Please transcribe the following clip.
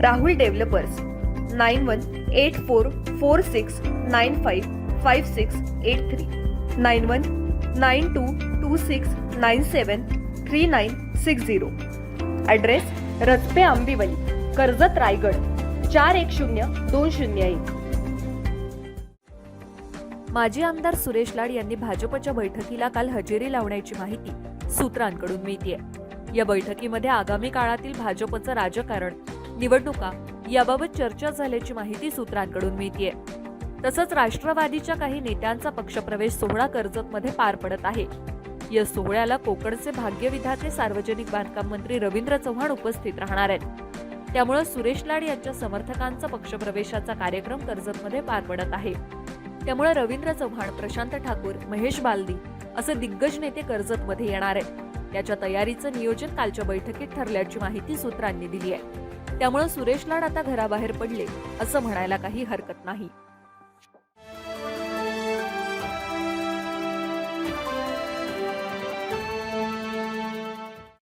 Rahul developers nine one eight four four six nine five five six eight three nine one nine two two six nine seven three nine six zero. Address Rajpe Ambivli Karjat Raigad चार एक शून्य दोन शून्य एक. माजी आमदार सुरेश लाड यांनी भाजपच्या बैठकीला काल हजेरी लावण्याची माहिती सूत्रांकडून मिळतीये. या बैठकीमध्ये आगामी काळातील भाजपचं राजकारण निवडणुका याबाबत चर्चा झाल्याची माहिती सूत्रांकडून मिळतीये. तसंच राष्ट्रवादीच्या काही नेत्यांचा पक्षप्रवेश सोहळा कर्जतमध्ये पार पडत आहे. या सोहळ्याला कोकणचे भाग्यविधाते सार्वजनिक बांधकाम मंत्री रवींद्र चव्हाण उपस्थित राहणार आहेत. त्यामुळे सुरेश लाड यांच्या समर्थकांचा पक्षप्रवेशाचा कार्यक्रम कर्जतमध्ये पार पडत आहे. त्यामुळे रवींद्र चव्हाण प्रशांत ठाकूर महेश बालदी असे दिग्गज नेते कर्जतमध्ये येणार आहेत. त्याच्या तयारीचं नियोजन कालच्या बैठकीत ठरल्याची माहिती सूत्रांनी दिली आहे. त्यामुळे सुरेश लाड आता घराबाहेर पडले असं म्हणायला काही हरकत नाही.